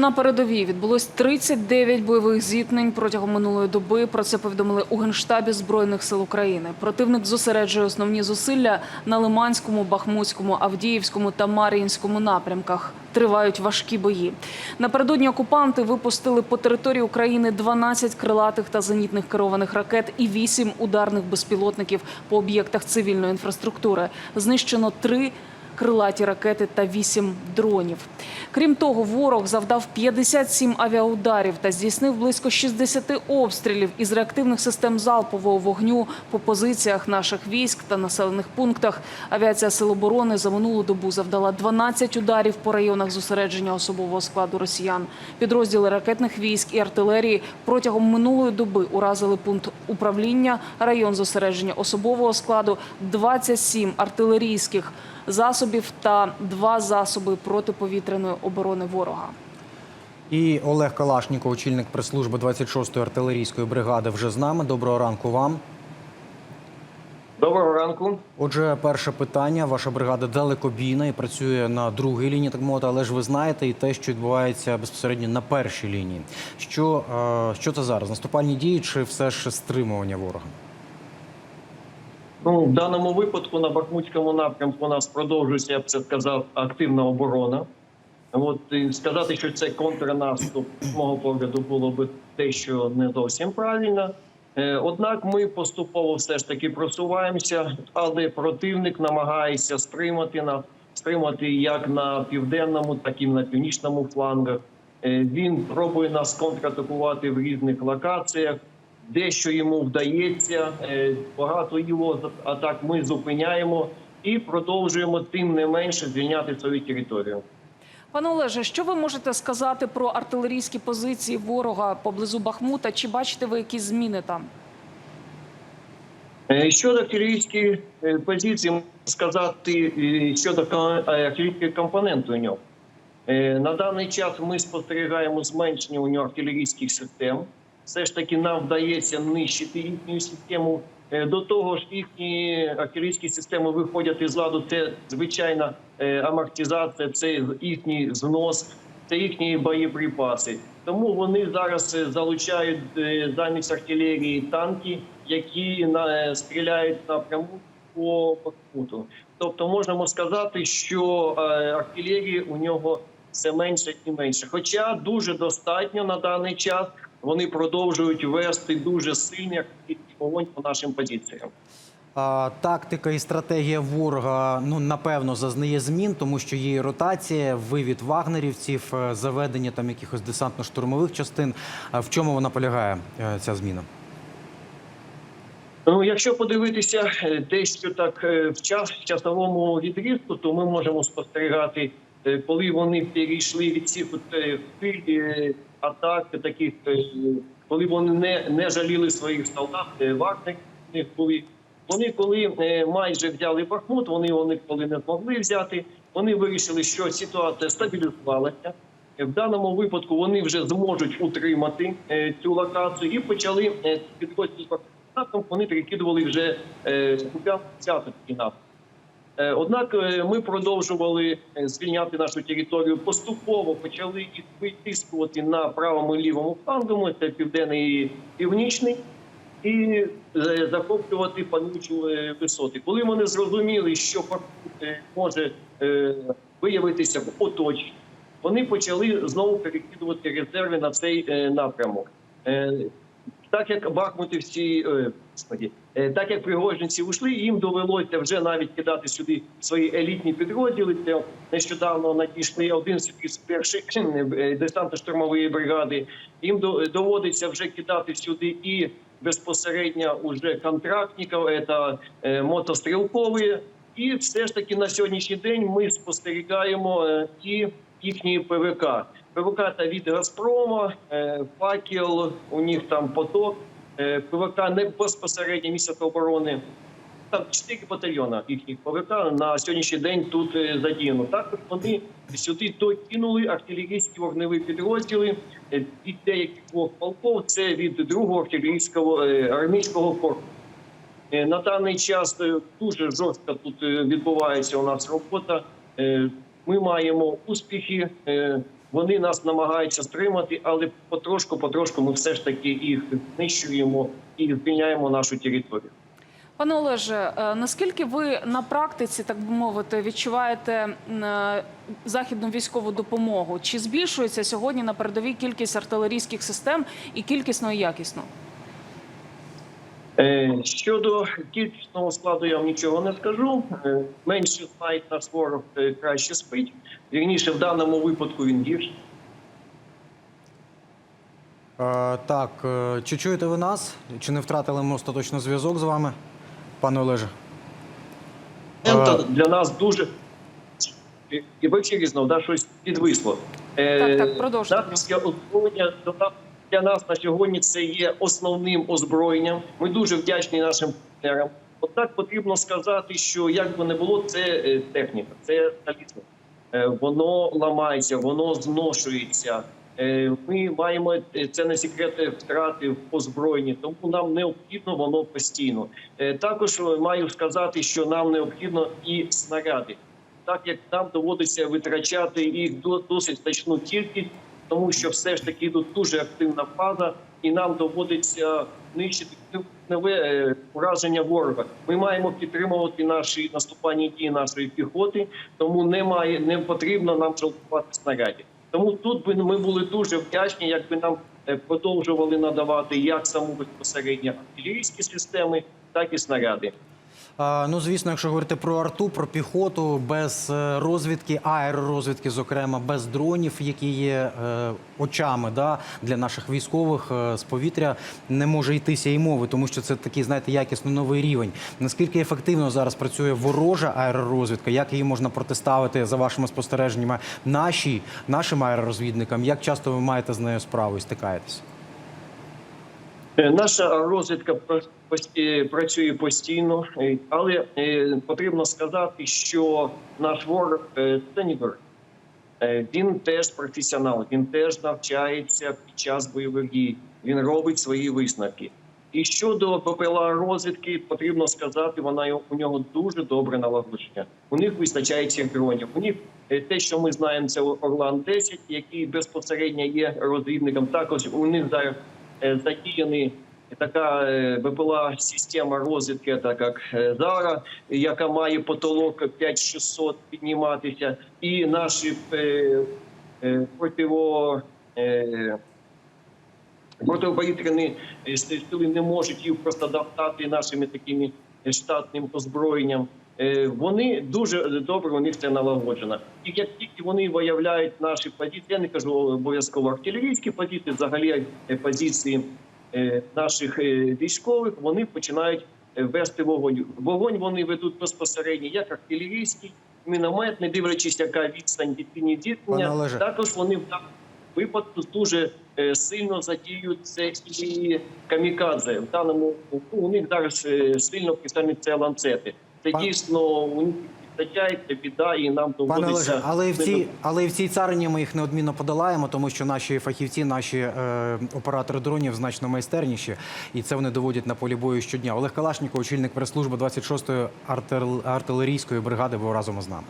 На передовій відбулось 39 бойових зіткнень протягом минулої доби. Про це повідомили у генштабі збройних сил України. Противник зосереджує основні зусилля на Лиманському, Бахмутському, Авдіївському та Мар'їнському напрямках. Тривають важкі бої. Напередодні окупанти випустили по території України 12 крилатих та зенітних керованих ракет і 8 ударних безпілотників по об'єктах цивільної інфраструктури. Знищено три крилаті ракети та 8 дронів. Крім того, ворог завдав 57 авіаударів та здійснив близько 60 обстрілів із реактивних систем залпового вогню по позиціях наших військ та населених пунктах. Авіація Сил оборони за минулу добу завдала 12 ударів по районах зосередження особового складу росіян. Підрозділи ракетних військ і артилерії протягом минулої доби уразили пункт управління, район зосередження особового складу, 27 артилерійських засобів та два засоби протиповітряної оборони ворога. І Олег Калашніков, очільник прес-служби 26-ї артилерійської бригади, вже з нами. Доброго ранку вам. Доброго ранку. Отже, перше питання. Ваша бригада далекобійна і працює на другій лінії, так мовити, але ж ви знаєте і те, що відбувається безпосередньо на першій лінії. Що, е, що це зараз? Наступальні дії чи все ж стримування ворога? Ну, в даному випадку на Бахмутському напрямку у нас продовжується, я б це сказав, активна оборона. От і сказати, що це контрнаступ, з мого погляду, було би дещо не зовсім правильно. Е, Однак ми поступово все ж таки просуваємося, але противник намагається стримати нас, стримати як на південному, так і на північному флангах. Е, Він пробує нас контратакувати в різних локаціях. Дещо йому вдається, е, багато його атак ми зупиняємо і продовжуємо тим не менше звільняти свою територію. Пане Олеже, що ви можете сказати про артилерійські позиції ворога поблизу Бахмута? Чи бачите ви якісь зміни там? Е, Щодо артилерійської е, позиції, можна сказати щодо артилерійської компоненти у нього. На даний час ми спостерігаємо зменшення у нього артилерійських систем. Все ж таки нам вдається нищити їхню систему. Е, До того ж, їхні артилерійські системи виходять із ладу. Це звичайна е, амортизація, це їхній знос, це їхні боєприпаси. Тому вони зараз е, залучають замість артилерії танки, які стріляють напряму по Бахмуту. Тобто можемо сказати, що артилерії у нього все менше і менше. Хоча дуже достатньо на даний час вони продовжують вести дуже сильний вогонь по нашим позиціям. Тактика і стратегія ворога ну напевно зазнає змін, тому що є ротація, вивід вагнерівців, е, заведення там якихось десантно-штурмових частин. В чому вона полягає е, ця зміна? Ну, якщо подивитися дещо так е, в час в часовому відрізку, то ми можемо спостерігати, коли вони перейшли від цих е, е, атак, таких е, коли вони не, не жаліли своїх солдат, е, вагнерів в них були. Вони коли е, майже взяли Бахмут, вони вони коли не змогли взяти. Вони вирішили, що ситуація стабілізувалася. Е, В даному випадку вони вже зможуть утримати е, цю локацію і почали е, підходити. Вони перекидували вже е, цятки напрямку. Е, Однак е, ми продовжували е, звільняти нашу територію. Поступово почали витискувати на правому і лівому флангу, це південний і північний, і е, захоплювати панучі е, висоти. Коли вони зрозуміли, що е, може е, виявитися в оточенні, вони почали знову перекидувати резерви на цей е, напрямок. Так як бахмутівці, е, господі, е, так як пригожинці ушли, їм довелося вже навіть кидати сюди свої елітні підрозділи. Це нещодавно надійшли один з перших е, десантно-штурмової бригади. Їм до- доводиться вже кидати сюди і безпосередньо уже контрактників, це мотострілкові. І все ж таки на сьогоднішній день ми спостерігаємо і їхні ПВК. ПВК та від Газпрома, е, факел, у них там поток. Е, ПВК не безпосередньо місця оборони. Там чотири батальйона їхніх ПВК на сьогоднішній день тут е, задіяно. Також вони сюди докинули артилерійські вогневі підрозділи від деяких двох полков. Це від другого артилерійського армійського корпусу. На даний час дуже жорстко тут відбувається у нас робота. Ми маємо успіхи. Вони нас намагаються стримати, але потрошку, потрошку ми все ж таки їх знищуємо і звільняємо нашу територію. Пане Олеже, е, наскільки ви на практиці, так би мовити, відчуваєте е, західну військову допомогу? Чи збільшується сьогодні на передовій кількість артилерійських систем і кількісно і якісно? Е, Щодо кількісного складу, я вам нічого не скажу. Е, Менше знає наш ворог, е, краще спить. Вірніше, в даному випадку він гірше. Е, так, чи чуєте ви нас? Чи не втратили ми остаточно зв'язок з вами, пане Олеже? Е. для нас дуже І- і в знов да, щось підвисло. Так, так, продовжуйте. Натівське озброєння до нас- для нас на сьогодні це є основним озброєнням. Ми дуже вдячні нашим партнерам. Однак потрібно сказати, що як би не було, це е, техніка, це талісман. Е, Воно ламається, воно зношується. Е, Ми маємо це не секрети втрати в озброєнні, тому нам необхідно воно постійно. Також маю сказати, що нам необхідно і снаряди, так як нам доводиться витрачати їх до- досить значну кількість, тому що все ж таки тут дуже активна фаза, і нам доводиться нищити нове е, ураження ворога. Ми маємо підтримувати наші наступальні дії нашої піхоти, тому немає не потрібно нам жалкувати снарядів. Тому тут би ми були дуже вдячні, якби нам е, продовжували надавати як саму безпосередньо артилерійські системи, так і снаряди. Ну, звісно, якщо говорити про арту, про піхоту, без е, розвідки, аеророзвідки, зокрема, без дронів, які є е, очами да, для наших військових е, з повітря, не може йтися і мови, тому що це такий, знаєте, якісно новий рівень. Наскільки ефективно зараз працює ворожа аеророзвідка? Як її можна протиставити за вашими спостереженнями нашій, нашим аеророзвідникам? Як часто ви маєте з нею справу і стикаєтесь? Е, Наша розвідка працює постійно, е, але е, потрібно сказати, що наш ворог це Він теж професіонал, він теж навчається під час бойових дій. Він робить свої висновки. І щодо ППЛА розвідки, потрібно сказати, вона у нього дуже добре налагодження. У них вистачає цих дронів. У них те, що ми знаємо, це Орлан 10 який безпосередньо є розвідником. Також у них зараз е, задіяний така е, БПЛА система розвідки, так як е, Зара, яка має потолок 5600 підніматися, і наші противо. Протиповітряні сили не можуть їх просто давати нашими такими штатним озброєнням. Е, Вони дуже добре у них це налагоджено. І як тільки вони виявляють наші позиції, я не кажу обов'язково артилерійські позиції, взагалі е, позиції е, наших військових, вони починають вести вогонь. Вогонь вони ведуть безпосередньо, як артилерійський, міномет, не дивлячись, яка відстань від лінії Також вони в даному випадку дуже сильно задіють це і камікадзе. В даному у них зараз сильно писані це ланцети. Це Пан- дійсно у них біда, і нам Пане доводиться. Олеже, але і в цій, але і в цій царині ми їх неодмінно подолаємо, тому що наші фахівці, наші е, оператори дронів значно майстерніші, і це вони доводять на полі бою щодня. Олег Калашніков, очільник прес-служби 26-ї артил- артилерійської бригади, був разом із нами.